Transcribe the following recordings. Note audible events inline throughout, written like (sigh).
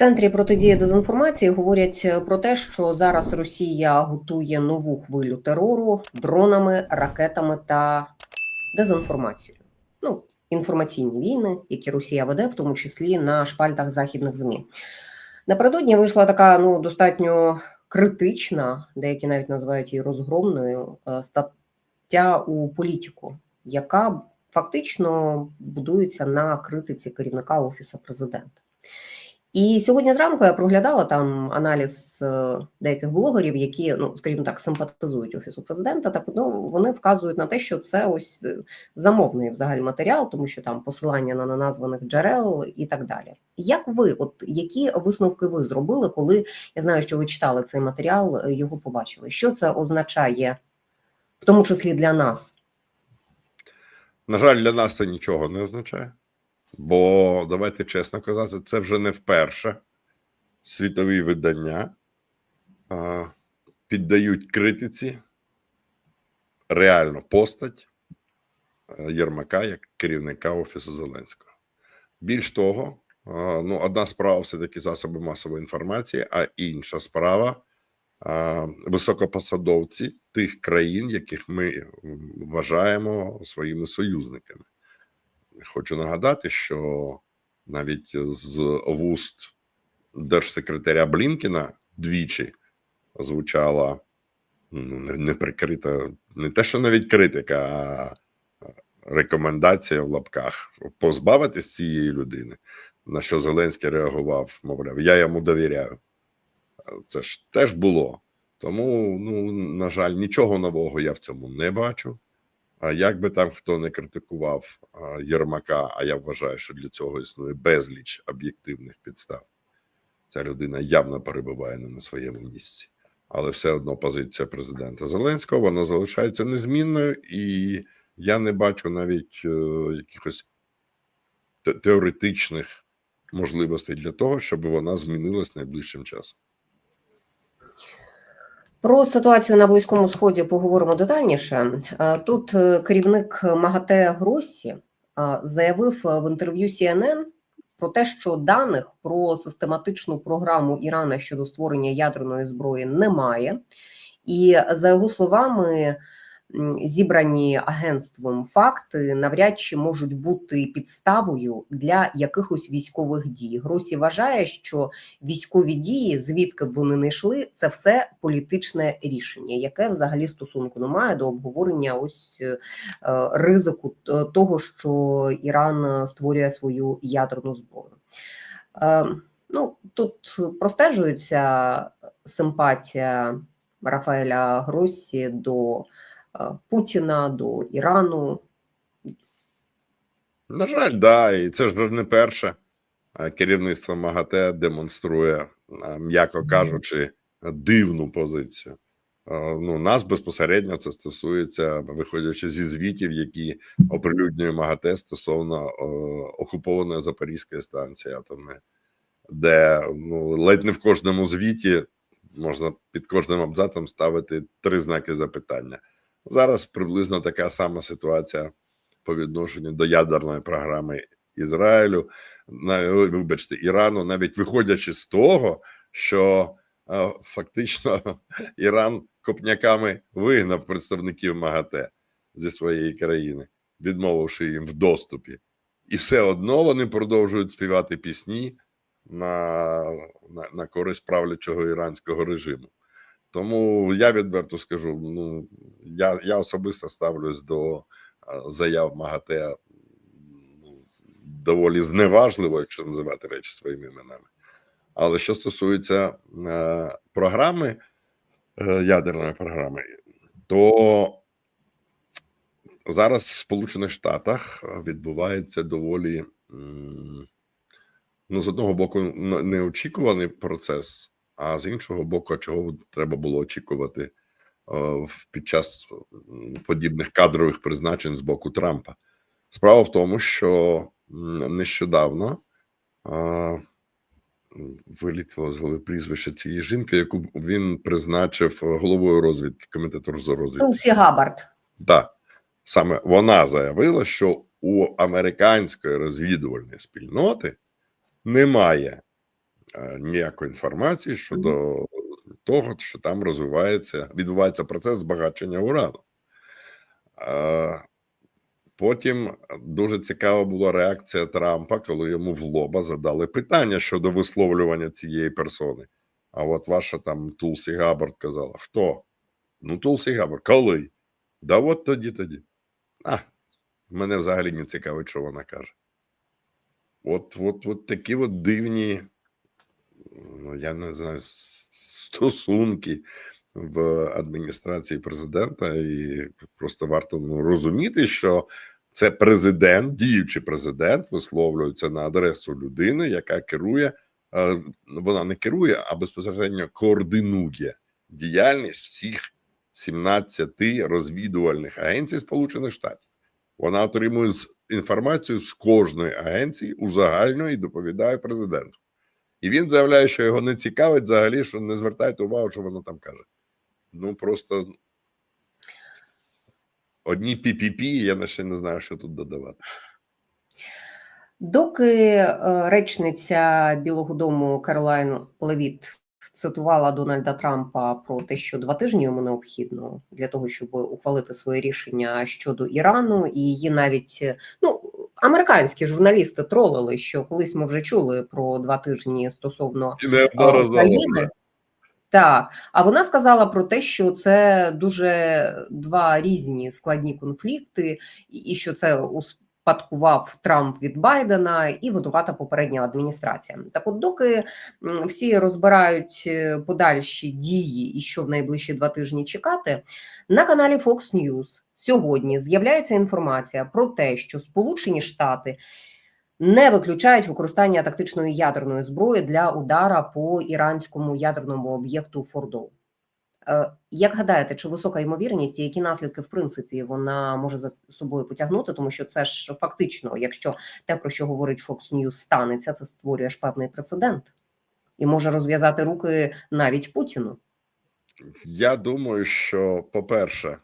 центрі протидії дезінформації говорять е, про те, що зараз Росія готує нову хвилю терору дронами, ракетами та дезінформацією. Ну, інформаційні війни, які Росія веде, в тому числі на шпальтах західних змі. Напередодні вийшла така ну достатньо критична, деякі навіть називають її розгромною е, стаття у політику, яка фактично будується на критиці керівника офісу президента. І сьогодні зранку я проглядала там аналіз е, деяких блогерів, які, ну скажімо так, симпатизують офісу президента. Та ну, вони вказують на те, що це ось е, замовний взагалі матеріал, тому що там посилання на неназваних джерел і так далі. Як ви, от які висновки ви зробили, коли я знаю, що ви читали цей матеріал, е, його побачили? Що це означає, в тому числі для нас? На жаль, для нас це нічого не означає. Бо давайте чесно казати, це вже не вперше світові видання а, піддають критиці реально постать Єрмака як керівника Офісу Зеленського. Більш того, а, ну, одна справа все-таки засоби масової інформації, а інша справа а, високопосадовці тих країн, яких ми вважаємо своїми союзниками. Хочу нагадати, що навіть з вуст держсекретаря Блінкіна двічі звучала ну, не не те, що навіть критика, а рекомендація в лапках позбавитись цієї людини, на що Зеленський реагував, мовляв, я йому довіряю. Це ж теж було. Тому, ну, на жаль, нічого нового я в цьому не бачу. Як би там хто не критикував Єрмака, а я вважаю, що для цього існує безліч об'єктивних підстав. Ця людина явно перебуває не на своєму місці, але все одно позиція президента Зеленського вона залишається незмінною, і я не бачу навіть е, якихось теоретичних можливостей для того, щоб вона змінилась найближчим часом. Про ситуацію на близькому сході поговоримо детальніше. Е, тут е, керівник МАГАТЕ Гроссі е, заявив в інтерв'ю CNN про те, що даних про систематичну програму Ірана щодо створення ядерної зброї немає, і за його словами зібрані агентством факти навряд чи можуть бути підставою для якихось військових дій. Гросі вважає, що військові дії, звідки б вони не йшли, це все політичне рішення, яке взагалі стосунку не має до обговорення ось е, ризику того, що Іран створює свою ядерну зброю. Е, ну тут простежується симпатія Рафаеля Гросі до Е, Путіна до Ірану. На жаль, да, і це ж не перше керівництво МАГАТЕ демонструє, м'яко кажучи, дивну позицію. Ну, нас безпосередньо це стосується, виходячи зі звітів, які оприлюднює МАГАТЕ стосовно окупованої Запорізької станції атомної, де ну ледь не в кожному звіті можна під кожним абзацом ставити три знаки запитання. Зараз приблизно така сама ситуація по відношенню до ядерної програми Ізраїлю, вибачте, Ірану, навіть виходячи з того, що фактично (laughs) Іран копняками вигнав представників МАГАТЕ зі своєї країни, відмовивши їм в доступі, і все одно вони продовжують співати пісні на, на, на користь правлячого іранського режиму. Тому я відверто скажу: ну я я особисто ставлюсь до заяв МАГАТЕ ну, доволі зневажливо, якщо називати речі своїми іменами. Але що стосується е, програми е, ядерної програми, то зараз в Сполучених Штатах відбувається доволі ну, з одного боку неочікуваний процес. А з іншого боку, чого треба було очікувати е, під час подібних кадрових призначень з боку Трампа? Справа в тому, що нещодавно вилітіло з голови прізвище цієї жінки, яку він призначив головою розвідки комітету з розвідки. Тулсі Габард. Так, саме вона заявила, що у американської розвідувальної спільноти немає е, ніякої інформації щодо того, що там розвивається, відбувається процес збагачення урану. Е, Потім дуже цікава була реакція Трампа, коли йому в лоба задали питання щодо висловлювання цієї персони. А от ваша там Тулсі Габбард казала: хто? Ну, Тулсі Габбард, коли? Да от тоді, тоді. А, мене взагалі не цікавить, що вона каже. От, от, от такі от дивні, ну, я не знаю, стосунки в адміністрації президента, і просто варто ну, розуміти, що це президент, діючий президент, висловлюється на адресу людини, яка керує, е, вона не керує, а безпосередньо координує діяльність всіх 17 розвідувальних агенцій Сполучених Штатів. Вона отримує інформацію з кожної агенції, узагальнює і доповідає президенту. І він заявляє, що його не цікавить взагалі, що не звертайте увагу, що воно там каже. Ну просто одні PPP, я ще не знаю, що тут додавати. Доки е, речниця Білого Дому Каролайн Левіт цитувала Дональда Трампа про те, що два тижні йому необхідно для того, щоб ухвалити своє рішення щодо Ірану, і її навіть ну американські журналісти тролили, що колись ми вже чули про два тижні стосовно е. України. Так, а вона сказала про те, що це дуже два різні складні конфлікти, і- і що це успадкував Трамп від Байдена і винувата попередня адміністрація. Так, от, доки всі розбирають е, подальші дії і що в найближчі два тижні чекати, на каналі Fox News сьогодні з'являється інформація про те, що Сполучені Штати не виключають використання тактичної ядерної зброї для удара по іранському ядерному об'єкту Фордоу. Е, Як гадаєте, чи висока ймовірність і які наслідки в принципі вона може за собою потягнути? Тому що це ж фактично, якщо те, про що говорить Fox News, станеться, це створює ж певний прецедент і може розв'язати руки навіть Путіну. Я думаю, що, по-перше,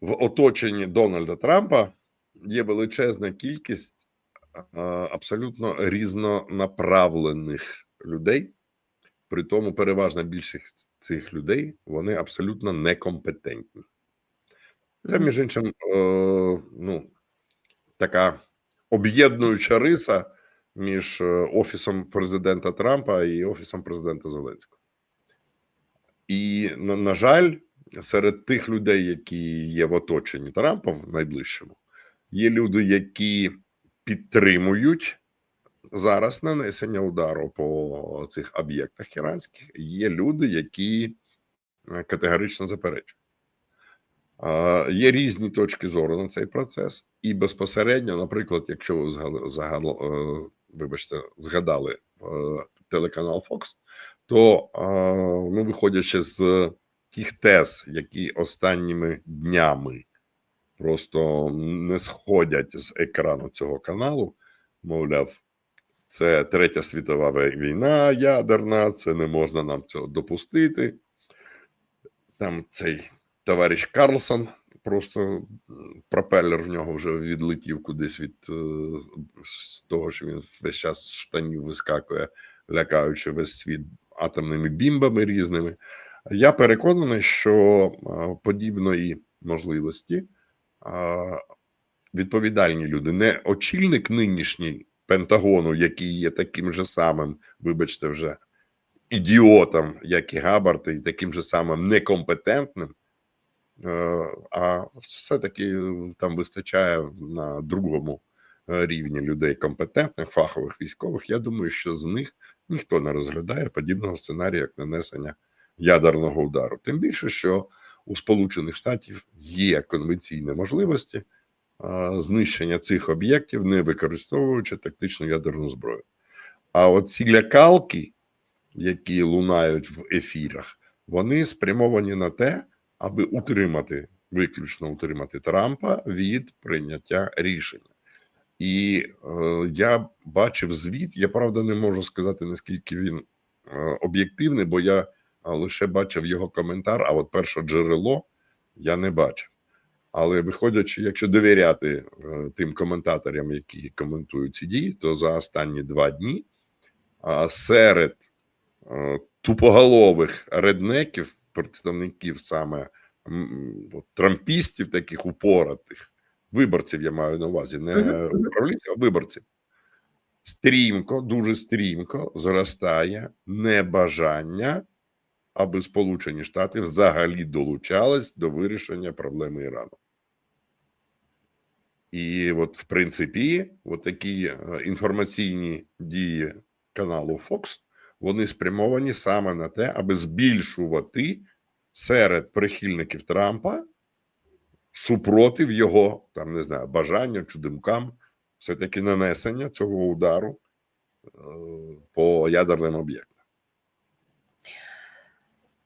в оточенні Дональда Трампа є величезна кількість абсолютно різнонаправлених людей. При тому переважна більшість цих людей вони абсолютно некомпетентні. Це, між іншим, е, ну, така об'єднуюча риса між е, Офісом президента Трампа і Офісом президента Зеленського. І, на, на жаль, серед тих людей, які є в оточенні Трампа в найближчому, є люди, які підтримують зараз нанесення удару по цих об'єктах іранських. Є люди, які е, категорично заперечують. Є різні точки зору на цей процес, і безпосередньо, наприклад, якщо ви згадали, е, вибачте, згадали е, телеканал Fox, то ну, виходячи з тих тез, які останніми днями просто не сходять з екрану цього каналу, мовляв, це третя світова війна ядерна, це не можна нам цього допустити. Там цей товариш Карлсон, просто пропелер в нього вже відлетів кудись від е, з того, що він весь час з штанів вискакує, лякаючи весь світ атомними бімбами різними. Я переконаний, що е, подібної можливості е, відповідальні люди, не очільник нинішній Пентагону, який є таким же самим, вибачте, вже ідіотом, як і Габард, і таким же самим некомпетентним. Е, А все-таки там вистачає на другому е, рівні людей компетентних, фахових військових. Я думаю, що з них ніхто не розглядає подібного сценарію, як нанесення ядерного удару. Тим більше, що у Сполучених Штатів є конвенційні можливості знищення цих об'єктів, не використовуючи тактичну ядерну зброю. А оці лякалки, які лунають в ефірах, вони спрямовані на те, аби утримати, виключно утримати Трампа від прийняття рішення. І е, я бачив звіт. Я правда не можу сказати, наскільки він е, об'єктивний, бо я лише бачив його коментар. А от перше джерело я не бачив. Але виходячи, якщо довіряти е, тим коментаторам, які коментують ці дії, то за останні два дні серед е, тупоголових реднеків, представників саме трампістів, таких упоратих, виборців, я маю на увазі, не управлінців, а виборців. Стрімко, дуже стрімко зростає небажання, аби Сполучені Штати взагалі долучались до вирішення проблеми Ірану. І от, в принципі, от такі е, інформаційні дії каналу Fox, вони спрямовані саме на те, аби збільшувати серед прихильників Трампа супротив його, там не знаю, бажанням чи думкам, все-таки нанесення цього удару е, по ядерним об'єктам.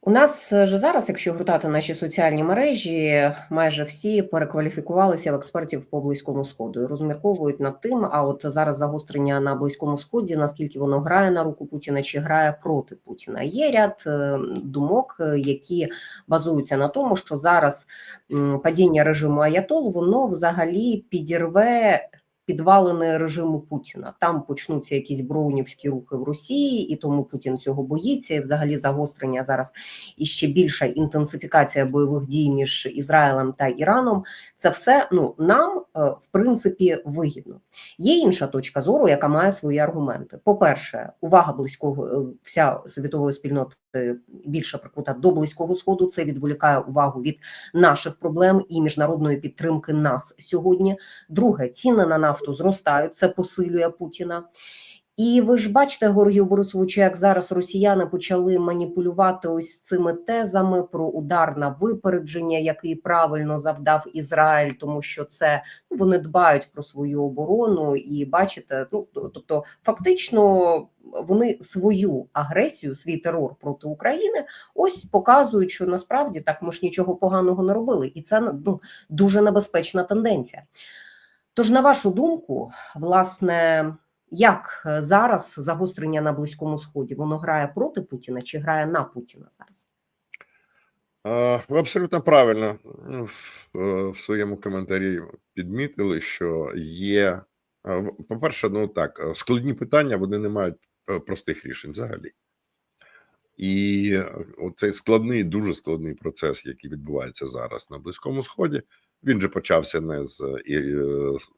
У нас же зараз, якщо гортати наші соціальні мережі, майже всі перекваліфікувалися в експертів по близькому сходу і розмірковують над тим. А от зараз загострення на близькому сході, наскільки воно грає на руку Путіна чи грає проти Путіна. Є ряд е, думок, е, які базуються на тому, що зараз падіння режиму Аятол воно взагалі підірве. Підвалини режиму Путіна там почнуться якісь броунівські рухи в Росії, і тому Путін цього боїться. І взагалі загострення зараз і ще більша інтенсифікація бойових дій між Ізраїлем та Іраном. Це все ну нам е, в принципі вигідно. Є інша точка зору, яка має свої аргументи. По-перше, увага близького е, вся світової спільноти більше прикута до близького сходу. Це відволікає увагу від наших проблем і міжнародної підтримки нас сьогодні. Друге, ціни на нафту зростають. Це посилює Путіна. І ви ж бачите, Георгію Борисовичу, як зараз росіяни почали маніпулювати ось цими тезами про удар на випередження, який правильно завдав Ізраїль, тому що це ну, вони дбають про свою оборону і бачите, ну тобто, фактично вони свою агресію, свій терор проти України, ось показують, що насправді так ми ж нічого поганого не робили, і це ну дуже небезпечна тенденція. Тож, на вашу думку, власне. Як е, зараз загострення на близькому сході воно грає проти Путіна чи грає на Путіна зараз? Ви абсолютно правильно ну, в, е, в своєму коментарі підмітили, що є, е, по-перше, ну так, складні питання вони не мають простих рішень взагалі. І оцей складний, дуже складний процес, який відбувається зараз на Близькому Сході, він же почався не з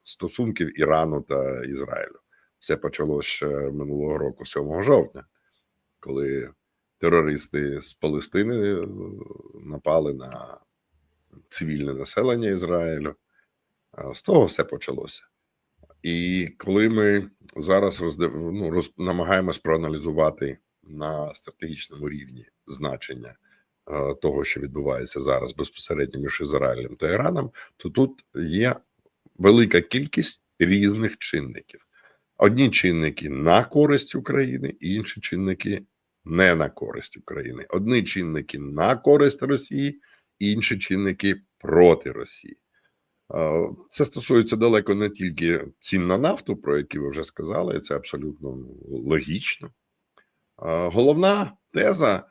стосунків Ірану та Ізраїлю. Все почалося ще минулого року, 7 жовтня, коли терористи з Палестини е, напали на цивільне населення Ізраїлю. З того все почалося. І коли ми зараз роздив... ну, роз... намагаємось проаналізувати на стратегічному рівні значення е, того, що відбувається зараз безпосередньо між Ізраїлем та Іраном, то тут є велика кількість різних чинників. Одні чинники на користь України, інші чинники не на користь України. Одні чинники на користь Росії, інші чинники проти Росії. Це стосується далеко не тільки цін на нафту, про які ви вже сказали, і це абсолютно логічно. Головна теза,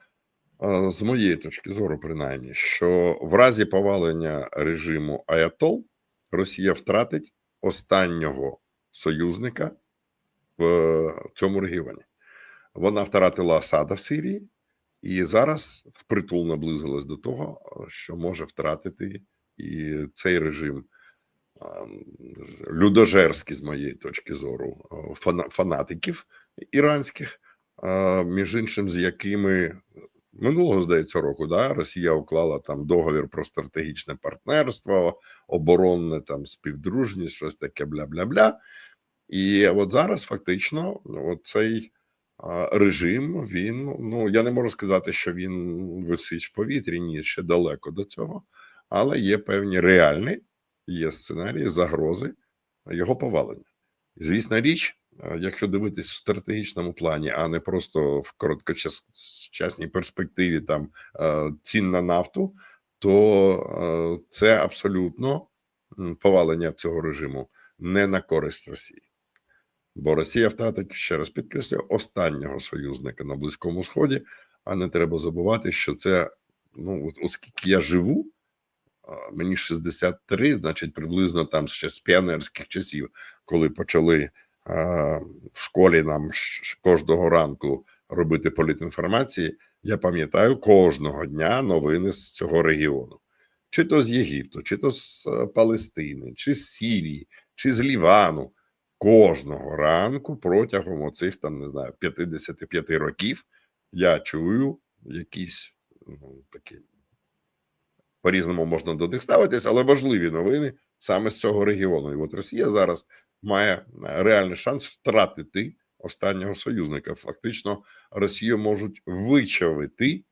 з моєї точки зору, принаймні, що в разі повалення режиму Аятол Росія втратить останнього союзника в цьому регіоні. Вона втратила Асада в Сирії і зараз впритул наблизилась до того, що може втратити і цей режим людожерський, з моєї точки зору, фанатиків іранських, між іншим, з якими минулого здається року, да, Росія уклала там договір про стратегічне партнерство, оборонне там співдружність, щось таке бля-бля-бля. І от зараз фактично цей режим він ну я не можу сказати, що він висить в повітрі, ні, ще далеко до цього, але є певні реальні є сценарії загрози його повалення. Звісна річ, якщо дивитись в стратегічному плані, а не просто в короткочасній перспективі там цін на нафту, то це абсолютно повалення цього режиму не на користь Росії. Бо Росія втратить, ще раз підкреслюю, останнього союзника на Близькому Сході, а не треба забувати, що це, ну, оскільки я живу, мені 63, значить, приблизно там ще з піонерських часів, коли почали в школі нам кожного ранку робити політінформації, я пам'ятаю кожного дня новини з цього регіону. Чи то з Єгипту, чи то з е, Палестини, чи з Сірії, чи з Лівану. Кожного ранку протягом оцих там не знаю 55 років я чую якісь ну, такі по-різному можна до них ставитись, але важливі новини саме з цього регіону. І от Росія зараз має е, реальний шанс втратити останнього союзника. Фактично, Росію можуть вичавити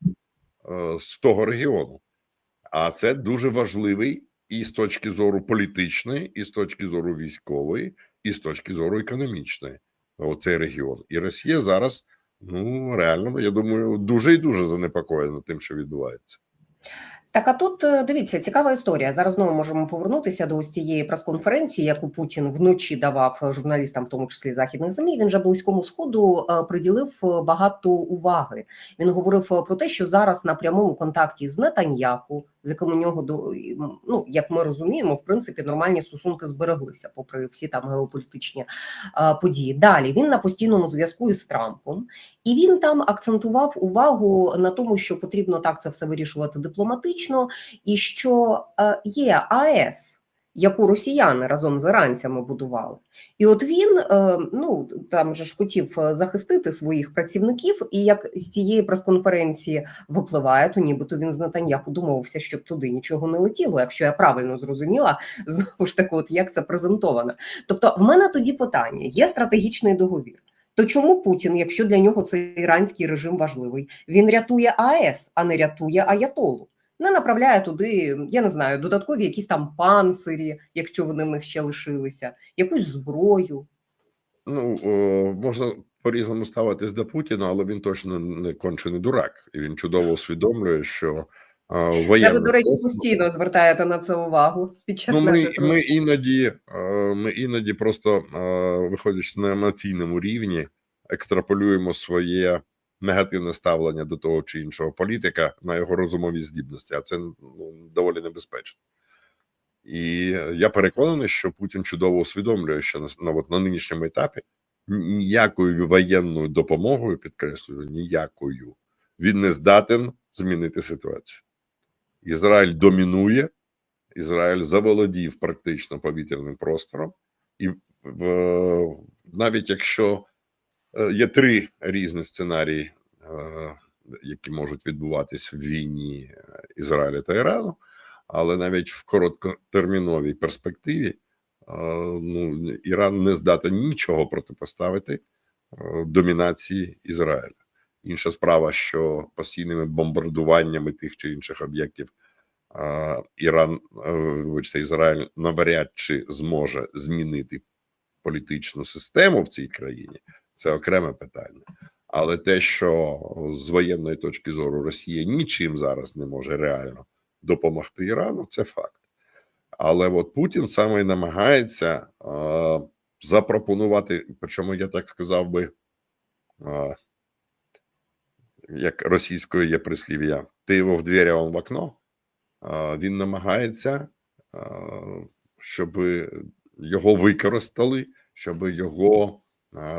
е, з того регіону. А це дуже важливий і з точки зору політичної, і з точки зору військової, і з точки зору економічної. Оцей регіон. І Росія зараз, ну реально, я думаю, дуже і дуже занепокоєна тим, що відбувається. Так, а тут е, дивіться, цікава історія. Зараз знову можемо повернутися до ось цієї прес-конференції, яку Путін вночі давав е, журналістам, в тому числі західних ЗМІ. Він же близькому сходу е, приділив багато уваги. Він говорив про те, що зараз на прямому контакті з Нетаньяху, з яким у нього до ну як ми розуміємо, в принципі нормальні стосунки збереглися, попри всі там геополітичні події. Далі він на постійному зв'язку із Трампом, і він там акцентував увагу на тому, що потрібно так це все вирішувати дипломатично, і що е, є АЕС, яку росіяни разом з іранцями будували. І от він е, ну там же ж хотів е, захистити своїх працівників, і як з цієї прес-конференції випливає, то нібито він з Нетаньяху домовився, щоб туди нічого не летіло, якщо я правильно зрозуміла, знову ж таки, от як це презентовано. Тобто, в мене тоді питання: є стратегічний договір. То чому Путін, якщо для нього цей іранський режим важливий, він рятує АЕС, а не рятує Аятолу? Не направляє туди, я не знаю, додаткові якісь там панцирі, якщо вони в них ще лишилися, якусь зброю. Ну о, можна по-різному ставитись до Путіна, але він точно не кончений дурак, і він чудово усвідомлює, що а, Це ви, до речі, постійно звертаєте на це увагу під час Ну, ми, ми іноді, е, ми іноді просто е, виходячи на емоційному рівні, екстраполюємо своє негативне ставлення до того чи іншого політика на його розумові здібності, а це ну, доволі небезпечно. І я переконаний, що Путін чудово усвідомлює, що на, на, на нинішньому етапі ніякою воєнною допомогою, підкреслюю, ніякою, він не здатен змінити ситуацію. Ізраїль домінує, Ізраїль заволодів практично повітряним простором, і в, навіть якщо є три різні сценарії, е, які можуть відбуватись в війні е, Ізраїля та Ірану, але навіть в короткотерміновій перспективі е, ну, Іран не здатен нічого протипоставити е, домінації Ізраїля. Інша справа, що постійними бомбардуваннями тих чи інших об'єктів Іран, е, вибачте, Ізраїль навряд чи зможе змінити політичну систему в цій країні, це окреме питання. Але те, що з воєнної точки зору Росія нічим зараз не може реально допомогти Ірану, це факт. Але от Путін саме і намагається а, запропонувати, причому я так сказав би, а, як російською є прислів'я, ти в двері, он в окно. Він намагається, щоб його використали, щоб його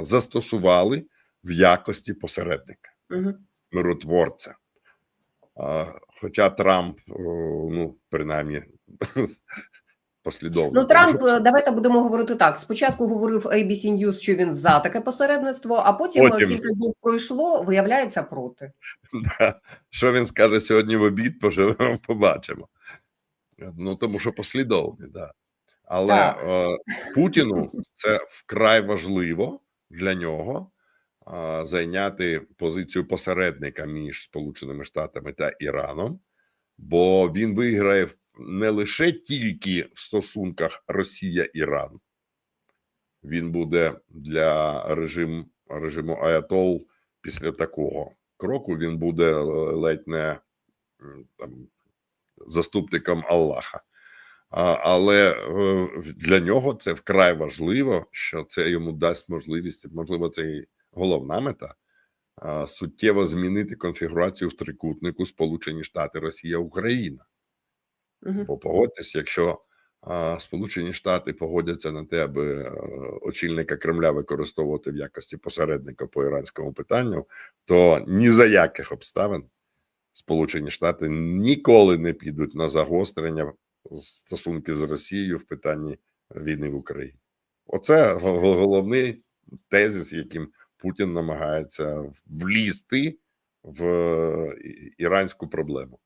застосували в якості посередника, Угу. миротворця. Хоча Трамп, ну, принаймні, (laughs) послідовно. Ну, Трамп, давайте будемо говорити так. Спочатку говорив ABC News, що він за таке посередництво, а потім, е, Потім. кілька днів пройшло, виявляється проти. (laughs) Да. Що він скаже сьогодні в обід, поживемо, побачимо. Ну, тому що послідовний, да. Але Так. е, Путіну це вкрай важливо для нього зайняти позицію посередника між Сполученими Штатами та Іраном, бо він виграє не лише тільки в стосунках Росія-Іран, він буде для режим, режиму Аятол після такого кроку. Він буде е, ледь не там заступником Аллаха. Але е, для нього це вкрай важливо, що це йому дасть можливість, можливо, це і головна мета суттєво змінити конфігурацію в трикутнику Сполучені Штати, Росія, Україна. Угу. Бо погодьтесь, якщо Сполучені Штати погодяться на те, аби е, очільника Кремля використовувати в якості посередника по іранському питанню, то ні за яких обставин Сполучені Штати ніколи не підуть на загострення стосунків з Росією в питанні війни в Україні. Оце го- го- головний тезис, яким Путін намагається влізти в е, іранську проблему.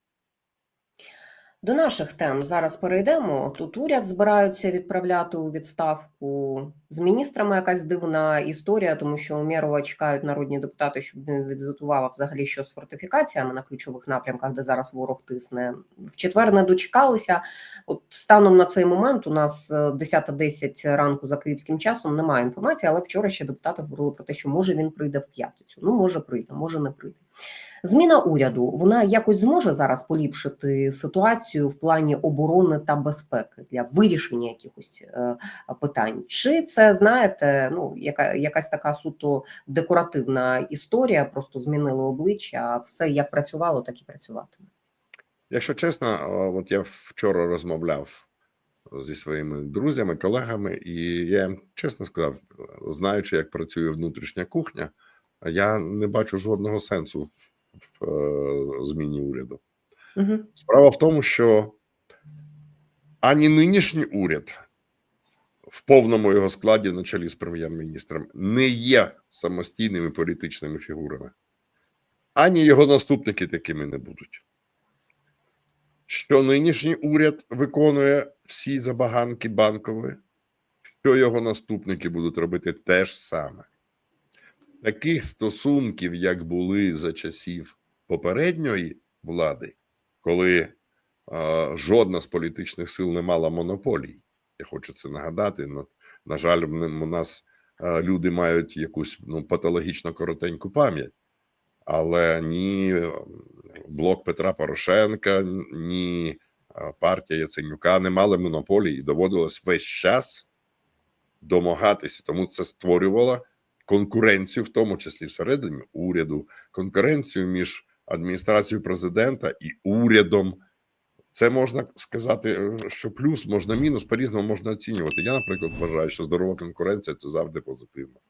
До наших тем зараз перейдемо. Тут уряд збираються відправляти у відставку з міністрами. Якась дивна історія, тому що Умєрова чекають народні депутати, щоб він відзвітував взагалі що з фортифікаціями на ключових напрямках, де зараз ворог тисне. В четвер не дочекалися. От станом на цей момент у нас е, 10.10 ранку за київським часом немає інформації, але вчора ще депутати говорили про те, що може він прийде в п'ятницю. Ну може прийде, може не прийде. Зміна уряду вона якось зможе зараз поліпшити ситуацію в плані оборони та безпеки для вирішення якихось е, питань. Чи це знаєте, ну яка якась така суто декоративна історія, просто змінили обличчя, а все як працювало, так і працюватиме. Якщо чесно, от я вчора розмовляв зі своїми друзями, колегами, і я їм чесно сказав, знаючи, як працює внутрішня кухня, я не бачу жодного сенсу в, е, зміні уряду. Угу. Справа в тому, що ані нинішній уряд в повному його складі на чолі з прем'єр-міністром не є самостійними політичними фігурами, ані його наступники такими не будуть. Що нинішній уряд виконує всі забаганки банкової, що його наступники будуть робити те ж саме. Таких стосунків, як були за часів попередньої влади, коли е, жодна з політичних сил не мала монополій. Я хочу це нагадати. На, на жаль, у нас е, люди мають якусь ну, патологічно коротеньку пам'ять, але ні блок Петра Порошенка, ні партія Яценюка не мали монополій і доводилось весь час домагатися. Тому це створювало конкуренцію, в тому числі всередині уряду, конкуренцію між адміністрацією президента і урядом. Це можна сказати, е, що плюс, можна мінус, по-різному можна оцінювати. Я, наприклад, вважаю, що здорова конкуренція це завжди позитивно.